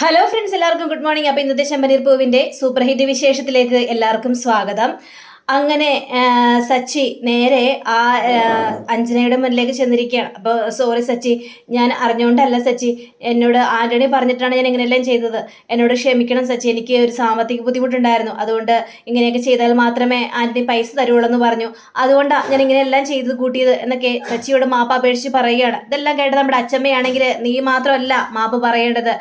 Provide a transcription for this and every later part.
Hello friends എല്ലാവർക്കും good morning അപ്പോൾ ഇന്നത്തെ ശമ്പനീർ പൂവിന്റെ സൂപ്പർ ഹിറ്റ് വിശേഷത്തിലേക്ക് എല്ലാവർക്കും സ്വാഗതം. അങ്ങനെ സച്ചി നേരെ ആ അഞ്ജനയുടെ മുന്നിലേക്ക് ചെന്നിരിക്കുകയാണ്. അപ്പോൾ സോറി സച്ചി ഞാൻ അറിഞ്ഞുകൊണ്ടല്ല സച്ചി എന്നോട് ആന്റണി പറഞ്ഞിട്ടാണ് ഞാൻ ഇങ്ങനെയെല്ലാം ചെയ്തത്. എന്നോട് ക്ഷമിക്കണം സച്ചി എനിക്ക് ഒരു സാമ്പത്തിക ബുദ്ധിമുട്ടുണ്ടായിരുന്നു. അതുകൊണ്ട് ഇങ്ങനെയൊക്കെ ചെയ്താൽ മാത്രമേ ആന്റണി പൈസ തരുള്ളൂ എന്ന് പറഞ്ഞു. അതുകൊണ്ടാണ് ഞാൻ ഇങ്ങനെയെല്ലാം ചെയ്തത് കൂട്ടിയത് എന്നൊക്കെ സച്ചിയോട് മാപ്പ് അപേക്ഷിച്ച് പറയുകയാണ്. ഇതെല്ലാം കേട്ട് നമ്മുടെ അച്ഛമ്മയാണെങ്കിൽ നീ മാത്രമല്ല മാപ്പ് പറയേണ്ടത്.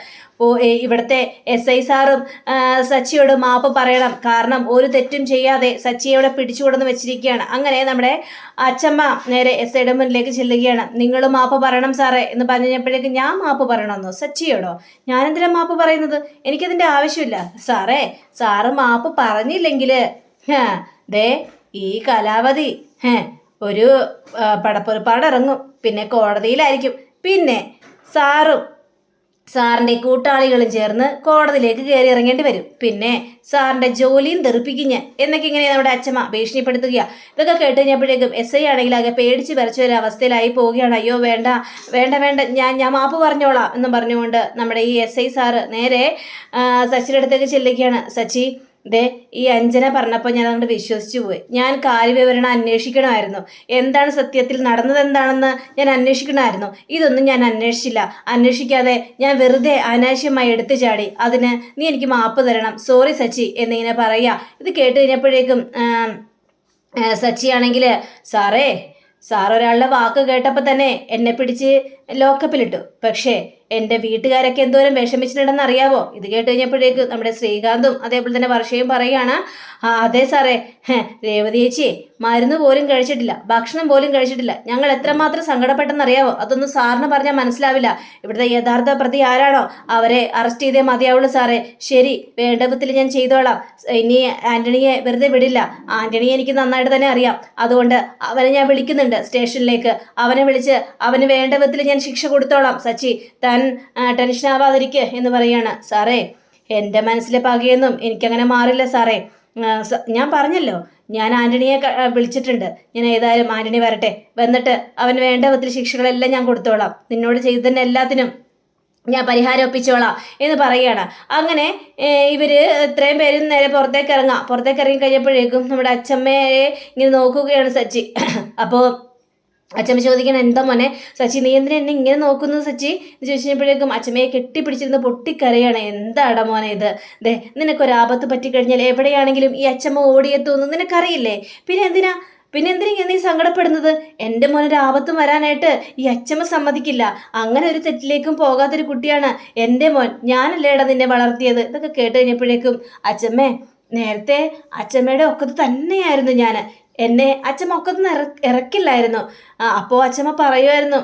ഏ, ഇവിടുത്തെ എസ് ഐ സാറും സച്ചിയോട് മാപ്പ് പറയണം. കാരണം ഒരു തെറ്റും ചെയ്യാതെ സച്ചിയെ ഇവിടെ പിടിച്ചുകൊടുന്ന് വെച്ചിരിക്കുകയാണ്. അങ്ങനെ നമ്മുടെ അച്ചമ്മ നേരെ എസ് ഐയുടെ മുന്നിലേക്ക് ചെല്ലുകയാണ്. നിങ്ങൾ മാപ്പ് പറയണം സാറേ എന്ന് പറഞ്ഞപ്പോഴേക്ക് ഞാൻ മാപ്പ് പറയണമെന്നോ? സച്ചിയോടോ? ഞാനെന്തിനാ മാപ്പ് പറയുന്നത്? എനിക്കതിന്റെ ആവശ്യമില്ല. സാറേ സാറ് മാപ്പ് പറഞ്ഞില്ലെങ്കിൽ ദേ ഈ കലാവധി ഹേ, ഒരു പടപ്പൊരുപാട് ഇറങ്ങും. പിന്നെ കോടതിയിലായിരിക്കും. പിന്നെ സാറും സാറിന്റെ കൂട്ടാളികളും ചേർന്ന് കോടതിയിലേക്ക് കയറി ഇറങ്ങേണ്ടി വരും. പിന്നെ സാറിന്റെ ജോലിയും തെറിപ്പിക്കും എന്നൊക്കെ ഇങ്ങനെ നമ്മുടെ അച്ഛമ്മ ഭീഷണിപ്പെടുത്തുക ഇതൊക്കെ കേട്ട് കഴിഞ്ഞപ്പോഴേക്കും എസ് ഐ ആണെങ്കിൽ ആകെ പേടിച്ച് വരച്ച ഒരു അവസ്ഥയിലായി പോവുകയാണ്. അയ്യോ വേണ്ട വേണ്ട വേണ്ട. ഞാൻ ഞാൻ മാപ്പ് പറഞ്ഞോളാം എന്നും പറഞ്ഞുകൊണ്ട് നമ്മുടെ ഈ എസ് ഐ സാറ് നേരെ സച്ചിയുടെ അടുത്തേക്ക് ചെല്ലുകയാണ്. സച്ചി ദേ ഈ അഞ്ജന പറഞ്ഞപ്പോൾ ഞാൻ അങ്ങോട്ട് വിശ്വസിച്ചു പോയി. ഞാൻ കാര്യവിവരണം അന്വേഷിക്കണമായിരുന്നു. എന്താണ് സത്യത്തിൽ നടന്നത് എന്താണെന്ന് ഞാൻ അന്വേഷിക്കണമായിരുന്നു. ഇതൊന്നും ഞാൻ അന്വേഷിച്ചില്ല. അന്വേഷിക്കാതെ ഞാൻ വെറുതെ അനാവശ്യമായി എടുത്തു ചാടി. അതിന് നീ എനിക്ക് മാപ്പ് തരണം. സോറി സച്ചി എന്നിങ്ങനെ പറയുക. ഇത് കേട്ട് കഴിഞ്ഞപ്പോഴേക്കും സച്ചിയാണെങ്കിൽ സാറേ സാർ ഒരാളുടെ വാക്ക് കേട്ടപ്പോൾ തന്നെ എന്നെ പിടിച്ച് ലോക്കപ്പിലിട്ടു. പക്ഷേ എന്റെ വീട്ടുകാരൊക്കെ എന്തോരം വിഷമിച്ചിട്ടുണ്ടെന്ന് അറിയാവോ ഇത് കേട്ട് കഴിഞ്ഞപ്പോഴേക്ക് നമ്മുടെ ശ്രീകാന്തും അതേപോലെ തന്നെ വർഷയും പറയുകയാണ് അതെ സാറേ. രേവതി ചേച്ചി മരുന്ന് പോലും കഴിച്ചിട്ടില്ല ഭക്ഷണം പോലും കഴിച്ചിട്ടില്ല. ഞങ്ങൾ എത്രമാത്രം സങ്കടപ്പെട്ടെന്ന് അറിയാവോ അതൊന്നും സാറിന് പറഞ്ഞാൽ മനസ്സിലാവില്ല. ഇവിടുത്തെ യഥാർത്ഥ പ്രതി ആരാണോ? അവരെ അറസ്റ്റ് ചെയ്തേ മതിയാവുള്ളൂ സാറേ. ശരി വേണ്ട വിധത്തിൽ ഞാൻ ചെയ്തോളാം. ഇനി ആന്റണിയെ വെറുതെ വിടില്ല. ആന്റണിയെ എനിക്ക് നന്നായിട്ട് തന്നെ അറിയാം. അതുകൊണ്ട് അവനെ ഞാൻ വിളിക്കുന്നുണ്ട് സ്റ്റേഷനിലേക്ക്. അവനെ വിളിച്ച് അവന് വേണ്ട വിധത്തിൽ ഞാൻ ശിക്ഷ കൊടുത്തോളാം. സച്ചി താൻ ടെൻഷൻ ആവാതിരിക്കുക എന്ന് പറയാണ്. സാറേ എന്റെ മനസ്സിലെ പകയൊന്നും എനിക്കങ്ങനെ മാറില്ല സാറേ. ഞാൻ പറഞ്ഞല്ലോ ഞാൻ ആന്റണിയെ വിളിച്ചിട്ടുണ്ട്. ഞാൻ ഏതായാലും ആന്റണി വരട്ടെ. വന്നിട്ട് അവൻ വേണ്ട ഒത്തിരി ശിക്ഷകളെല്ലാം ഞാൻ കൊടുത്തോളാം. നിന്നോട് ചെയ്തതിന് എല്ലാത്തിനും ഞാൻ പരിഹാരം ഒപ്പിച്ചോളാം എന്ന് പറയുകയാണ് അങ്ങനെ ഇവർ ഇത്രയും പേരും നേരെ പുറത്തേക്ക് ഇറങ്ങാം. പുറത്തേക്ക് ഇറങ്ങി കഴിഞ്ഞപ്പോഴേക്കും നമ്മുടെ അച്ഛമ്മയെ ഇങ്ങനെ നോക്കുകയാണ് സച്ചി. അപ്പോൾ അച്ഛമ്മ ചോദിക്കണം എന്താ മോനെ? സച്ചി നീ എന്നെ ഇങ്ങനെ നോക്കുന്നു സച്ചി? എന്ന് ചോദിച്ചപ്പോഴേക്കും അച്ഛമ്മയെ കെട്ടിപ്പിടിച്ചിരുന്ന് പൊട്ടിക്കരയാണ്. എന്താടാ മോനെ ഇത്? ദേ നിനക്കൊരാപത്ത് പറ്റിക്കഴിഞ്ഞാൽ എവിടെയാണെങ്കിലും ഈ അച്ഛമ്മ ഓടിയെത്തുമെന്ന് നിനക്കറിയില്ലേ? പിന്നെ എന്തിനാ? പിന്നെ എന്തിനാ നീ സങ്കടപ്പെടുന്നത്? എന്റെ മോനൊരു ആപത്ത് വരാനായിട്ട് ഈ അച്ഛമ്മ സമ്മതിക്കില്ല. അങ്ങനെ ഒരു തെറ്റിലേക്കും പോകാത്തൊരു കുട്ടിയാണ് എന്റെ മോൻ. ഞാനല്ലേടാ നിന്നെ വളർത്തിയത്? ഇതൊക്കെ കേട്ട് കഴിഞ്ഞപ്പോഴേക്കും അച്ഛമ്മേ നേരത്തെ അച്ഛമ്മയുടെ ഒക്കത്ത് തന്നെയായിരുന്നു ഞാൻ എന്നെ അച്ഛമ്മ ഒക്കത്തുനിന്ന് ഇറ ഇറക്കില്ലായിരുന്നു. അപ്പോൾ അച്ഛമ്മ പറയുമായിരുന്നു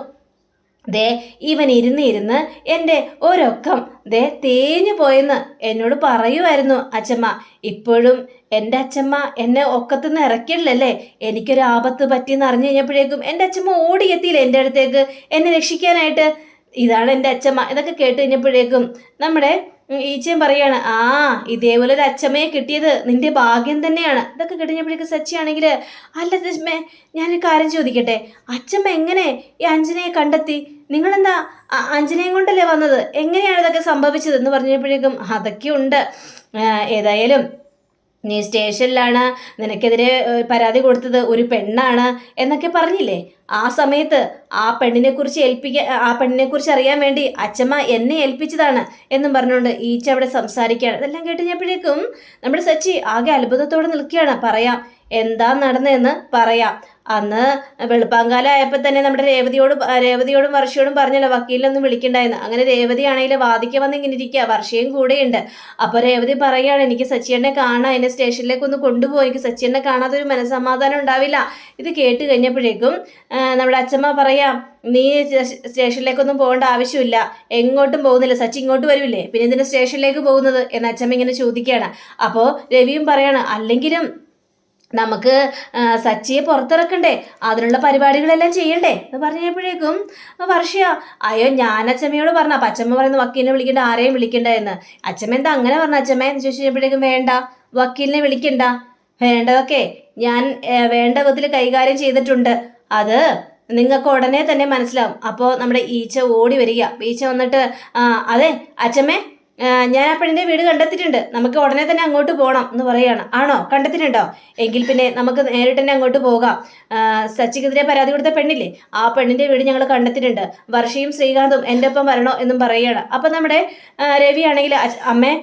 ദേ ഇവൻ ഇരുന്ന് ഇരുന്ന് എന്റെ ഒരൊക്കം ദേ തേഞ്ഞു പോയെന്ന് എന്നോട് പറയുമായിരുന്നു അച്ഛമ്മ. ഇപ്പോഴും എന്റെ അച്ഛമ്മ എന്നെ ഒക്കത്തു നിന്ന് ഇറക്കില്ലല്ലേ എനിക്കൊരു ആപത്ത് പറ്റിയെന്ന് അറിഞ്ഞു കഴിഞ്ഞപ്പോഴേക്കും എന്റെ അച്ഛമ്മ ഓടിയെത്തിയില്ല എന്റെ അടുത്തേക്ക്? എന്നെ രക്ഷിക്കാനായിട്ട്? ഇതാണ് എന്റെ അച്ഛമ്മ. ഇതൊക്കെ കേട്ട് കഴിഞ്ഞപ്പോഴേക്കും നമ്മുടെ ഈച്ചയും പറയാണ് ആ ഇതേപോലെ ഒരു അച്ഛമ്മയെ കിട്ടിയത് നിന്റെ ഭാഗ്യം തന്നെയാണ്. ഇതൊക്കെ കഴിഞ്ഞപ്പോഴേക്കും സച്ചിയാണെങ്കിൽ അല്ല സച്ഛമ്മേ ഞാനൊരു കാര്യം ചോദിക്കട്ടെ? അച്ഛമ്മ എങ്ങനെ ഈ അഞ്ജനയെ കണ്ടെത്തി? നിങ്ങളെന്താ അഞ്ജനയും കൊണ്ടല്ലേ വന്നത്? എങ്ങനെയാണ് ഇതൊക്കെ സംഭവിച്ചത് എന്ന് പറഞ്ഞപ്പോഴേക്കും അതൊക്കെ ഉണ്ട്. ഏതായാലും നീ സ്റ്റേഷനിലാണ് നിനക്കെതിരെ പരാതി കൊടുത്തത് ഒരു പെണ്ണാണ് എന്നൊക്കെ പറഞ്ഞില്ലേ? ആ സമയത്ത് ആ പെണ്ണിനെ കുറിച്ച് ഏൽപ്പിക്കാൻ ആ പെണ്ണിനെ കുറിച്ച് അറിയാൻ വേണ്ടി അച്ഛമ്മ എന്നെ ഏൽപ്പിച്ചതാണ് എന്നും പറഞ്ഞുകൊണ്ട് ഈച്ച അവിടെ സംസാരിക്കുകയാണ്. ഇതെല്ലാം കേട്ടുകഴിഞ്ഞപ്പോഴേക്കും നമ്മുടെ സച്ചി ആകെ അത്ഭുതത്തോടെ നിൽക്കുകയാണ്. പറയാം എന്താ നടന്നതെന്ന് പറയാം. അന്ന് വെളുപ്പാങ്കാലം ആയപ്പോൾ തന്നെ നമ്മുടെ രേവതിയോടും രേവതിയോടും വർഷയോടും പറഞ്ഞല്ലോ വക്കീലൊന്നും വിളിക്കണ്ടായിരുന്നു അങ്ങനെ രേവതി ആണെങ്കിൽ വാദിക്കാൻ വന്ന് ഇങ്ങനെ ഇരിക്കുക വർഷയും കൂടെയുണ്ട്. അപ്പോൾ രേവതി പറയുകയാണ് എനിക്ക് സച്ചിയനെ കാണാം എന്നെ സ്റ്റേഷനിലേക്ക് ഒന്ന് കൊണ്ടുപോകും എനിക്ക് സച്ചിയനെ കാണാതെ ഒരു മനസ്സമാധാനം ഉണ്ടാവില്ല. ഇത് കേട്ട് കഴിഞ്ഞപ്പോഴേക്കും നമ്മുടെ അച്ഛമ്മ പറയാം നീ സ്റ്റേ- സ്റ്റേഷനിലേക്കൊന്നും പോകേണ്ട ആവശ്യമില്ല. എങ്ങോട്ടും പോകുന്നില്ല. സച്ചി ഇങ്ങോട്ട് വരില്ലേ? പിന്നെ ഇതിന്റെ സ്റ്റേഷനിലേക്ക് പോകുന്നത്? എന്ന് അച്ഛമ്മ ഇങ്ങനെ ചോദിക്കുകയാണ് അപ്പോൾ രവിയും പറയാണ് അല്ലെങ്കിലും നമുക്ക് സച്ചിയെ പുറത്തിറക്കണ്ടേ? അതിനുള്ള പരിപാടികളെല്ലാം ചെയ്യണ്ടേ? എന്ന് പറഞ്ഞപ്പോഴേക്കും വർഷ അയ്യോ ഞാൻ അച്ഛമ്മയോട് പറഞ്ഞ അപ്പം അച്ഛമ്മ പറയുന്ന വക്കീലിനെ വിളിക്കണ്ട ആരെയും വിളിക്കണ്ട എന്ന്. അച്ഛമ്മ എന്താ അങ്ങനെ പറഞ്ഞ? അച്ഛമ്മ എന്ന് ചോദിച്ചു കഴിഞ്ഞപ്പോഴേക്കും വേണ്ട വക്കീലിനെ വിളിക്കണ്ട. വേണ്ടതൊക്കെ ഞാൻ വേണ്ട വിധത്തിൽ കൈകാര്യം ചെയ്തിട്ടുണ്ട്. അത് നിങ്ങൾക്ക് ഉടനെ തന്നെ മനസ്സിലാവും. അപ്പോൾ നമ്മുടെ ഈച്ച ഓടി വരിക. ഈച്ച വന്നിട്ട് അതെ അച്ഛമ്മേ ഞാൻ ആ പെണ്ണിന്റെ വീട് കണ്ടെത്തിയിട്ടുണ്ട്. നമുക്ക് ഉടനെ തന്നെ അങ്ങോട്ട് പോകണം എന്ന് പറയാണ് ആണോ? കണ്ടെത്തിയിട്ടുണ്ടോ? എങ്കിൽ പിന്നെ നമുക്ക് നേരിട്ട് തന്നെ അങ്ങോട്ട് പോകാം. സച്ചിക്കെതിരെ പരാതി കൊടുത്ത പെണ്ണില്ലേ? ആ പെണ്ണിന്റെ വീട് ഞങ്ങൾ കണ്ടെത്തിയിട്ടുണ്ട്. വർഷയും ശ്രീകാന്തും എന്റെ ഒപ്പം വരണോ എന്നും പറയുകയാണ്. അപ്പം നമ്മുടെ രവിയാണെങ്കിൽ അമ്മേ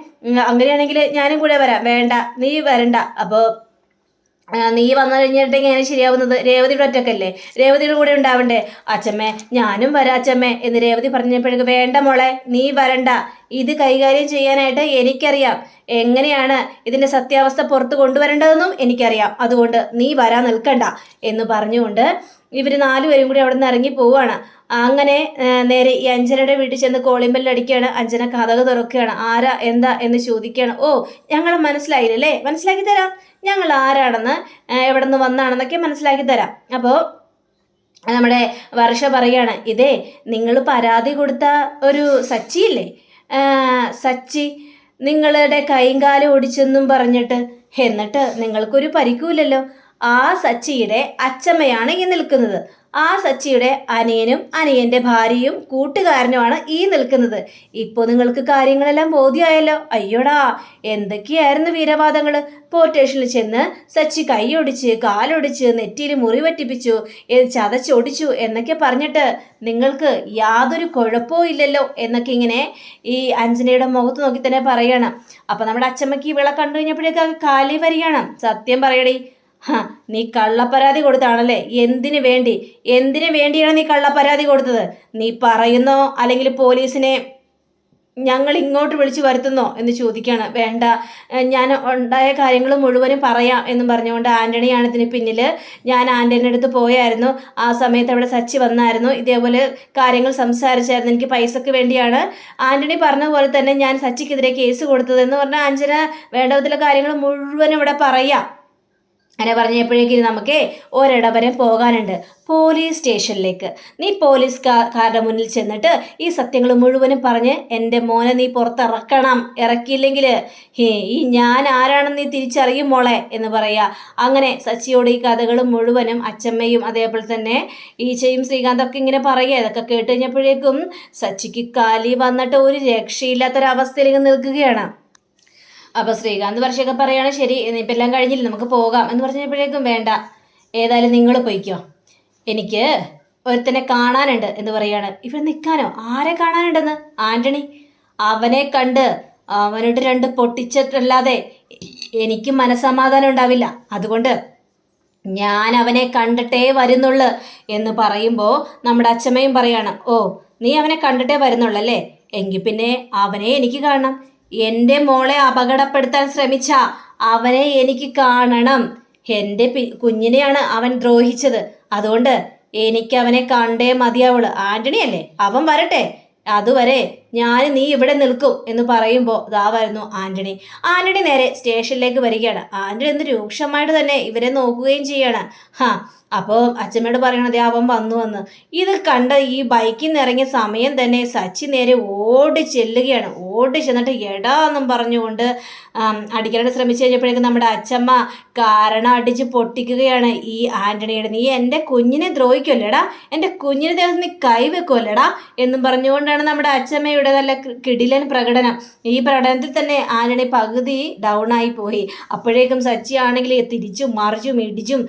അങ്ങനെയാണെങ്കിൽ ഞാനും കൂടെ വരാം. വേണ്ട നീ വരണ്ട. അപ്പോൾ നീ വന്നു കഴിഞ്ഞിട്ടെങ്കിൽ എങ്ങനെ ശരിയാവുന്നത്? രേവതിയുടെ ഒറ്റക്കല്ലേ? രേവതിയുടെ കൂടെ ഉണ്ടാവണ്ടേ? അച്ഛമ്മേ ഞാനും വരാം അച്ഛമ്മേ എന്ന് രേവതി പറഞ്ഞപ്പോഴേക്ക് വേണ്ട മോളെ നീ വരണ്ട. ഇത് കൈകാര്യം ചെയ്യാനായിട്ട് എനിക്കറിയാം. എങ്ങനെയാണ് ഇതിന്റെ സത്യാവസ്ഥ പുറത്ത് കൊണ്ടുവരേണ്ടതെന്നും എനിക്കറിയാം. അതുകൊണ്ട് നീ വരാൻ നിൽക്കണ്ട. എന്ന് പറഞ്ഞുകൊണ്ട് ഇവർ നാലുപേരും കൂടി അവിടെ നിന്ന് ഇറങ്ങി പോവുകയാണ്. അങ്ങനെ നേരെ ഈ അഞ്ജനയുടെ വീട്ടിൽ ചെന്ന് കോളിമ്പല്ലടിക്കുകയാണ്. അഞ്ജന കഥക തുറക്കുകയാണ്. ആരാ? എന്താ? എന്ന് ചോദിക്കുകയാണ്. ഓ ഞങ്ങളെ മനസ്സിലായില്ലേ മനസ്സിലാക്കി തരാം. ഞങ്ങൾ ആരാണെന്ന് എവിടെ നിന്ന് വന്നാണെന്നൊക്കെ മനസ്സിലാക്കി തരാം. അപ്പോൾ നമ്മുടെ വർഷ പറയാണ് ഇതേ നിങ്ങൾ പരാതി കൊടുത്ത ഒരു സച്ചിയില്ലേ? സച്ചി നിങ്ങളുടെ കൈയും കാലും ഒടിച്ചെന്നും പറഞ്ഞിട്ട് എന്നിട്ട് നിങ്ങൾക്കൊരു പരിക്കുമില്ലല്ലോ. ആ സച്ചിയുടെ അച്ചമ്മയാണ് ഈ നിൽക്കുന്നത്. ആ സച്ചിയുടെ അനിയനും അനിയന്റെ ഭാര്യയും കൂട്ടുകാരനുമാണ് ഈ നിൽക്കുന്നത്. ഇപ്പോൾ നിങ്ങൾക്ക് കാര്യങ്ങളെല്ലാം ബോധ്യമായല്ലോ അയ്യോടാ എന്തൊക്കെയായിരുന്നു വീരവാദങ്ങൾ പോർട്ടേഷനിൽ ചെന്ന് സച്ചി കൈയൊടിച്ച് കാലൊടിച്ച് നെറ്റിയിൽ മുറി പറ്റിപ്പിച്ചു ചതച്ചൊടിച്ചു എന്നൊക്കെ പറഞ്ഞിട്ട് നിങ്ങൾക്ക് യാതൊരു കുഴപ്പവും ഇല്ലല്ലോ എന്നൊക്കെ ഇങ്ങനെ ഈ അഞ്ജനയുടെ മുഖത്ത് നോക്കി തന്നെ പറയണം. അപ്പം നമ്മുടെ അച്ചമ്മയ്ക്ക് വിള കണ്ടു കഴിഞ്ഞപ്പോഴേക്കും കാലി വരികയാണ്. സത്യം പറയടി. ഹ നീ കള്ളപ്പരാതി കൊടുത്താണല്ലേ? എന്തിനു വേണ്ടി? എന്തിനു വേണ്ടിയാണ് നീ കള്ളപ്പരാതി കൊടുത്തത്? നീ പറയുന്നോ? അല്ലെങ്കിൽ പോലീസിനെ ഞങ്ങൾ ഇങ്ങോട്ട് വിളിച്ചു വരുത്തുന്നോ എന്ന് ചോദിക്കുകയാണ് വേണ്ട. ഞാൻ ഉണ്ടായ കാര്യങ്ങൾ മുഴുവനും പറയാം എന്നും പറഞ്ഞുകൊണ്ട് ആന്റണിയാണ് ഇതിന് പിന്നിൽ ഞാൻ ആന്റണിയുടെ അടുത്ത് പോയായിരുന്നു. ആ സമയത്ത് അവിടെ സച്ചി വന്നായിരുന്നു. ഇതേപോലെ കാര്യങ്ങൾ സംസാരിച്ചായിരുന്നു. എനിക്ക് പൈസക്ക് വേണ്ടിയാണ്. ആന്റണി പറഞ്ഞതുപോലെ പോലെ തന്നെ ഞാൻ സച്ചിക്കെതിരെ കേസ് കൊടുത്തതെന്ന് പറഞ്ഞാൽ ആഞ്ചന വേണ്ട വിധത്തിലെ കാര്യങ്ങൾ മുഴുവനും ഇവിടെ പറയാം. അങ്ങനെ പറഞ്ഞപ്പോഴേക്കും നമുക്ക് ഒരിടവരെ പോകാനുണ്ട്. പോലീസ് സ്റ്റേഷനിലേക്ക്. നീ പോലീസ് പോലീസുകാരുടെ മുന്നിൽ ചെന്നിട്ട് ഈ സത്യങ്ങൾ മുഴുവനും പറഞ്ഞ് എന്റെ മോനെ നീ പുറത്തിറക്കണം. ഇറക്കിയില്ലെങ്കിൽ ഹേ ഈ ഞാൻ ആരാണെന്ന് നീ തിരിച്ചറിയും മോളെ എന്ന് പറയുക. അങ്ങനെ സച്ചിയോട് ഈ കഥകൾ മുഴുവനും അച്ചമ്മയും അതേപോലെ തന്നെ ഈച്ചയും ശ്രീകാന്തൊക്കെ ഇങ്ങനെ പറയുക. ഇതൊക്കെ കേട്ട് കഴിഞ്ഞപ്പോഴേക്കും സച്ചിക്ക് കാലി വന്നിട്ട് ഒരു രക്ഷയില്ലാത്തൊരവസ്ഥയിലേക്ക് നിൽക്കുകയാണ്. അപ്പോൾ ശ്രീകാന്ത് വർഷയൊക്കെ പറയാണ് ശരി ഇപ്പൊ എല്ലാം കഴിഞ്ഞില്ല നമുക്ക് പോകാം. എന്ന് പറഞ്ഞപ്പോഴേക്കും വേണ്ട ഏതായാലും നിങ്ങൾ പോയിക്കോ. എനിക്ക് ഒരുത്തനെ കാണാനുണ്ട് എന്ന് പറയാണ്. ഇവിടെ നിൽക്കാനോ? ആരെ കാണാനുണ്ടെന്ന്? ആന്റണി? അവനെ കണ്ട് അവനോട് രണ്ട് പൊട്ടിച്ചിട്ടല്ലാതെ എനിക്ക് മനസമാധാനം ഉണ്ടാവില്ല. അതുകൊണ്ട് ഞാൻ അവനെ കണ്ടിട്ടേ വരുന്നുള്ളു എന്ന് പറയുമ്പോൾ നമ്മുടെ അച്ഛമ്മയും പറയാണ് ഓ നീ അവനെ കണ്ടിട്ടേ വരുന്നുള്ളല്ലേ? എങ്കിൽ പിന്നെ അവനെ എനിക്ക് കാണണം. എന്റെ മോളെ അപകടപ്പെടുത്താൻ ശ്രമിച്ച അവനെ എനിക്ക് കാണണം. എന്റെ കുഞ്ഞിനെയാണ് അവൻ ദ്രോഹിച്ചത്. അതുകൊണ്ട് എനിക്ക് അവനെ കണ്ടേ മതിയാവുള്ളൂ. ആന്റണി അല്ലേ അവൻ വരട്ടെ. അതുവരെ ഞാൻ നീ ഇവിടെ നിൽക്കും എന്ന് പറയുമ്പോൾ ഇതാവായിരുന്നു ആന്റണി. ആന്റണി നേരെ സ്റ്റേഷനിലേക്ക് വരികയാണ്. ആന്റണി എന്ത് രൂക്ഷമായിട്ട് തന്നെ ഇവരെ നോക്കുകയും ചെയ്യാണ്. ഹാ അപ്പോൾ അച്ഛമ്മയോട് പറയണത് അവൻ വന്നു വന്ന്. ഇത് കണ്ട ഈ ബൈക്കിൽ നിന്ന് ഇറങ്ങിയ സമയം തന്നെ സച്ചി നേരെ ഓടി ചെല്ലുകയാണ്. ഓടി ചെന്നിട്ട് എടാ എന്നും പറഞ്ഞുകൊണ്ട് അടിക്കാനായിട്ട് ശ്രമിച്ചു കഴിഞ്ഞപ്പോഴേക്കും നമ്മുടെ അച്ഛമ്മ കാരണം അടിച്ച് പൊട്ടിക്കുകയാണ് ഈ ആന്റണിയുടെ. നീ എന്റെ കുഞ്ഞിനെ ദ്രോഹിക്കുമല്ലേടാ എന്റെ കുഞ്ഞിനെ ദേഹത്ത് നീ കൈവെക്കുമല്ലേടാ എന്നും പറഞ്ഞുകൊണ്ടാണ് നമ്മുടെ അച്ഛമ്മയുടെ നല്ല കി- കിടിലൻ പ്രകടനം. ഈ പ്രകടനത്തിൽ തന്നെ ആന്റണി പകുതി ഡൗൺ ആയി പോയി. അപ്പോഴേക്കും സച്ചി ആണെങ്കിൽ തിരിച്ചും മറിച്ചും ഇടിച്ചും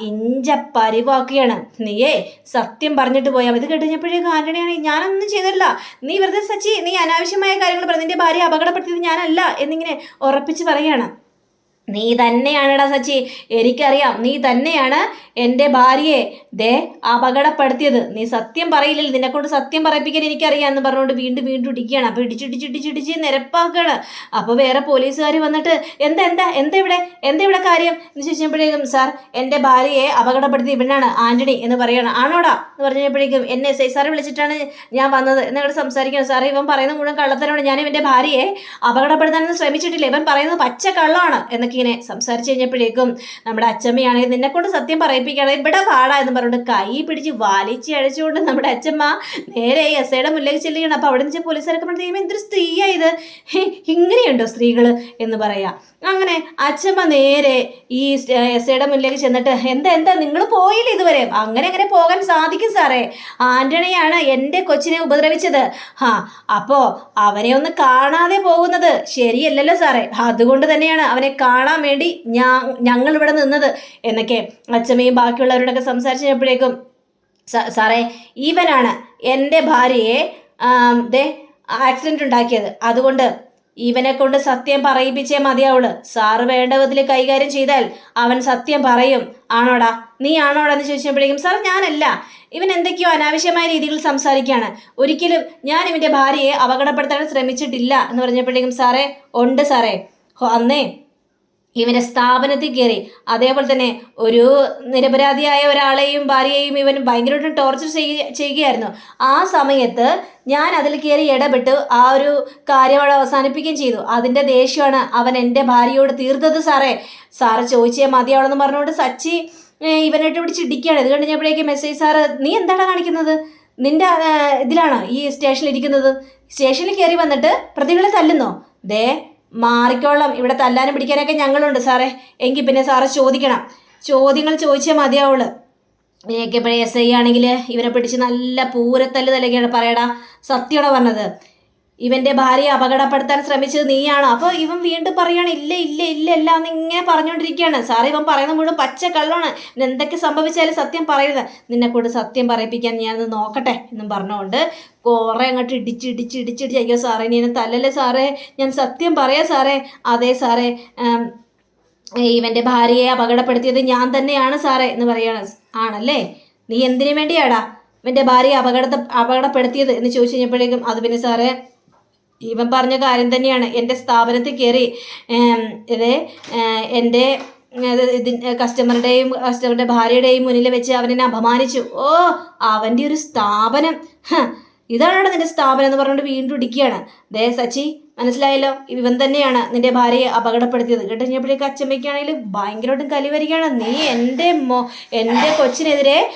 ഇഞ്ച പരിവാക്കുകയാണ് നീയേ സത്യം പറഞ്ഞിട്ട് പോയാൽ ഇത് കഴിഞ്ഞപ്പോഴേക്കും ആന്റണിയാണ് ഞാനൊന്നും ചെയ്തല്ല നീ വെറുതെ സച്ചി നീ അനാവശ്യമായ കാര്യങ്ങൾ പറഞ്ഞു നിന്റെ ഭാര്യ അപകടപ്പെടുത്തിയത് ഞാനല്ല എന്നിങ്ങനെ ഉറപ്പിച്ച് പറയാണ് നീ തന്നെയാണെടാ സച്ചി. എനിക്കറിയാം നീ തന്നെയാണ് എന്റെ ഭാര്യയെ ദേ അപകടപ്പെടുത്തിയത്. നീ സത്യം പറയില്ലല്ലോ. നിന്നെ കൊണ്ട് സത്യം പറയിപ്പിക്കാൻ എനിക്കറിയാം എന്ന് പറഞ്ഞുകൊണ്ട് വീണ്ടും വീണ്ടും ഇടിക്കുകയാണ്. അപ്പോൾ ഇടിച്ചിടിച്ചിടിച്ചിടിച്ച് നിരപ്പാക്കുകയാണ്. അപ്പോൾ വേറെ പോലീസുകാർ വന്നിട്ട് എന്താ എന്താ എന്താ ഇവിടെ? എന്താ ഇവിടെ കാര്യം? എന്ന് ചോദിച്ചപ്പോഴേക്കും സാർ എന്റെ ഭാര്യയെ അപകടപ്പെടുത്തി ഇവനാണ് ആന്റണി എന്ന് പറയുകയാണ്. ആണോടാ? എന്ന് പറഞ്ഞപ്പോഴേക്കും എന്നെ എസ് ഐ സാറെ വിളിച്ചിട്ടാണ് ഞാൻ വന്നത് എന്നോട് സംസാരിക്കണം സാറേ ഇവൻ പറയുന്ന മുഴുവൻ കള്ളത്തരമാണ്. ഞാൻ ഇവന്റെ ഭാര്യയെ അപകടപ്പെടുത്താനൊന്നും ശ്രമിച്ചിട്ടില്ല. ഇവൻ പറയുന്നത് പച്ച കള്ളമാണ് എന്നൊക്കെ ഇങ്ങനെ സംസാരിച്ച് കഴിഞ്ഞപ്പോഴേക്കും നമ്മുടെ അച്ചമ്മയാണെങ്കിൽ നിന്നെ കൊണ്ട് സത്യം പറയിപ്പിക്കുകയാണെങ്കിൽ ഇവിടെ പാടാ എന്ന് പറഞ്ഞുകൊണ്ട് കൈ പിടിച്ച് വാലിച്ച് അഴിച്ചുകൊണ്ട് നമ്മുടെ അച്ചമ്മ നേരെ എസ് ഐയുടെ മുന്നിലേക്ക് ചെല്ലുകയാണ്. അപ്പോൾ അവിടെ നിന്ന് പോലീസുകാരൊക്കെ ഇറക്കുമ്പോഴത്തേക്കും എന്തൊരു സ്ത്രീയാ ഇത്? ഇങ്ങനെയുണ്ടോ സ്ത്രീകൾ എന്ന് പറയാം. അങ്ങനെ അച്ഛമ്മ നേരെ ഈ എസ് ഐയുടെ മുന്നിലേക്ക് ചെന്നിട്ട് എന്താ എന്താ നിങ്ങൾ പോയില്ല ഇതുവരെ? അങ്ങനെ അങ്ങനെ പോകാൻ സാധിക്കും സാറേ? ആന്റണിയാണ് എന്റെ കൊച്ചിനെ ഉപദ്രവിച്ചത്. ഹാ അപ്പോ അവനെ ഒന്ന് കാണാതെ പോകുന്നത് ശരിയല്ലല്ലോ സാറേ. അതുകൊണ്ട് തന്നെയാണ് അവനെ കാണാൻ വേണ്ടി ഞാ ഞങ്ങൾ ഇവിടെ നിന്നത് എന്നൊക്കെ അച്ഛമ്മയും ബാക്കിയുള്ളവരോടൊക്കെ സംസാരിച്ചപ്പോഴേക്കും സാറേ ഇവനാണ് എന്റെ ഭാര്യയെ ദേ ആക്സിഡന്റ് ഉണ്ടാക്കിയത്. അതുകൊണ്ട് ഇവനെ കൊണ്ട് സത്യം പറയിപ്പിച്ചേ മതിയാവുള്ളൂ. സാറ് വേണ്ട വിധത്തിൽ കൈകാര്യം ചെയ്താൽ അവൻ സത്യം പറയും. ആണോടാ? നീ ആണോടാ എന്ന് ചോദിച്ചപ്പോഴേക്കും സാർ ഞാനല്ല. ഇവൻ എന്തൊക്കെയോ അനാവശ്യമായ രീതിയിൽ സംസാരിക്കുകയാണ്. ഒരിക്കലും ഞാൻ ഇവന്റെ ഭാര്യയെ അപകടപ്പെടുത്താൻ ശ്രമിച്ചിട്ടില്ല. എന്ന് പറഞ്ഞപ്പോഴേക്കും സാറേ ഉണ്ട് സാറേ. അന്നേ ഇവന്റെ സ്ഥാപനത്തിൽ കയറി. അതേപോലെ തന്നെ ഒരു നിരപരാധിയായ ഒരാളെയും ഭാര്യയെയും ഇവൻ ഭയങ്കരമായിട്ട് ടോർച്ചർ ചെയ്യുക ചെയ്യുകയായിരുന്നു. ആ സമയത്ത് ഞാൻ അതിൽ കയറി ഇടപെട്ട് ആ ഒരു കാര്യം അവിടെ അവസാനിപ്പിക്കുകയും ചെയ്തു. അതിന്റെ ദേഷ്യമാണ് അവൻ എന്റെ ഭാര്യയോട് തീർത്തത് സാറേ. സാറ് ചോദിച്ചേ മതിയാവണമെന്ന് പറഞ്ഞുകൊണ്ട് സച്ചി ഇവനായിട്ട് പിടിച്ച് ഇടിക്കുകയാണ്. ഇത് കഴിഞ്ഞപ്പോഴേക്കും മെസ്സേജ് സാറ് നീ എന്താണ് കാണിക്കുന്നത്? നിന്റെ ഇതിലാണോ ഈ സ്റ്റേഷനിൽ ഇരിക്കുന്നത്? സ്റ്റേഷനിൽ കയറി വന്നിട്ട് പ്രതികളെ തല്ലുന്നോ? ദേ മാറിക്കോളാം. ഇവിടെ തല്ലാനും പിടിക്കാനൊക്കെ ഞങ്ങളുണ്ട് സാറേ. എങ്കിൽ പിന്നെ സാറ് ചോദിക്കണം. ചോദ്യങ്ങൾ ചോദിച്ചാൽ മതിയാവുള്ളൂ. ഇതിനൊക്കെ ഇപ്പോഴേ എസ് ഐ ആണെങ്കിൽ ഇവരെ പിടിച്ച് നല്ല പൂരത്തല്ല് തലകയാണ് പറയടാ. സത്യമാണോ പറഞ്ഞത്? ഇവന്റെ ഭാര്യയെ അപകടപ്പെടുത്താൻ ശ്രമിച്ചത് നീയാണ്. അപ്പൊ ഇവൻ വീണ്ടും പറയാണ് ഇല്ല ഇല്ല ഇല്ല ഇല്ല എന്ന് ഇങ്ങനെ പറഞ്ഞുകൊണ്ടിരിക്കുകയാണ്. സാറേ ഇവൻ പറയുന്ന മുഴുവൻ പച്ച കള്ളമാണ് എന്തൊക്കെ സംഭവിച്ചാലും സത്യം പറയരുത് നിന്നെ കൊണ്ട് സത്യം പറയിപ്പിക്കാൻ ഞാനത് നോക്കട്ടെ എന്നും പറഞ്ഞുകൊണ്ട് കുറേ അങ്ങോട്ട് ഇടിച്ച് ഇടിച്ച് ഇടിച്ചിടിച്ച് അയ്യോ സാറേ നീ എന്നെ തല്ലല്ലേ സാറേ? ഞാൻ സത്യം പറയാം സാറേ. അതെ സാറേ ഇവന്റെ ഭാര്യയെ അപകടപ്പെടുത്തിയത് ഞാൻ തന്നെയാണ് സാറേ എന്ന് പറയാണ്. ആണല്ലേ? നീ എന്തിനു വേണ്ടിയാടാ ഇവന്റെ ഭാര്യയെ അപകട അപകടപ്പെടുത്തിയത്? എന്ന് ചോദിച്ചു കഴിഞ്ഞപ്പോഴേക്കും അത് പിന്നെ സാറേ ഇവൻ പറഞ്ഞ കാര്യം തന്നെയാണ്. എന്റെ സ്ഥാപനത്തിൽ കയറി ഇത് എന്റെ കസ്റ്റമറുടെയും കസ്റ്റമറുടെ ഭാര്യയുടെയും മുന്നിൽ വെച്ച് അവനെന്നെ അപമാനിച്ചു. ഓ അവന്റെ ഒരു സ്ഥാപനം. ഇതാണോ നിന്റെ സ്ഥാപനം എന്ന് പറഞ്ഞുകൊണ്ട് വീണ്ടും ഇടിക്കുകയാണ്. ദേ സച്ചി മനസ്സിലായല്ലോ? ഇവൻ തന്നെയാണ് നിന്റെ ഭാര്യയെ അപകടപ്പെടുത്തിയത്. കേട്ട് കഴിഞ്ഞപ്പോഴേക്ക് അച്ഛമ്മയ്ക്കാണെങ്കിൽ ഭയങ്കരമായിട്ടും കലി വരികയാണ്. നീ എന്റെ മോ എന്റെ കൊച്ചിനെതിരെ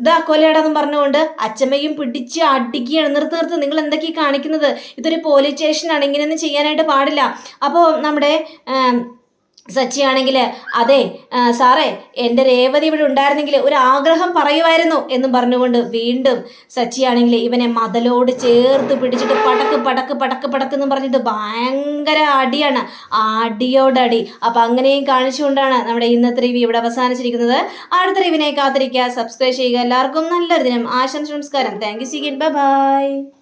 ഇതാക്കോലേടാന്നും പറഞ്ഞുകൊണ്ട് അച്ഛമ്മയും പിടിച്ച് അടിക്കുകയാണ്. നിർത്ത് നിർത്ത്. നിങ്ങൾ എന്തൊക്കെയാണ് കാണിക്കുന്നത്? ഇതൊരു പോലീസ് സ്റ്റേഷനാണ്. ഇങ്ങനെയൊന്നും ചെയ്യാനായിട്ട് പാടില്ല. അപ്പോൾ നമ്മുടെ സച്ചിയാണെങ്കിൽ അതെ സാറേ എന്റെ രേവതി ഇവിടെ ഉണ്ടായിരുന്നെങ്കിൽ ഒരു ആഗ്രഹം പറയുമായിരുന്നു എന്ന് പറഞ്ഞുകൊണ്ട് വീണ്ടും സച്ചിയാണെങ്കിൽ ഇവനെ മതലോട് ചേർത്ത് പിടിച്ചിട്ട് പടക്ക് പടക്ക് പടക്ക് പടക്ക് എന്ന് പറഞ്ഞിട്ട് ഭയങ്കര അടിയാണ്. അടിയോടടി. അപ്പം അങ്ങനെയും കാണിച്ചുകൊണ്ടാണ് നമ്മുടെ ഇന്നത്തെ റിവ്യൂ ഇവിടെ അവസാനിച്ചിരിക്കുന്നത്. അടുത്ത റിവിനെ കാത്തിരിക്കുക. സബ്സ്ക്രൈബ് ചെയ്യുക. എല്ലാവർക്കും നല്ലൊരു ദിനം. ആശംസ നമസ്കാരം. Thank you see again bye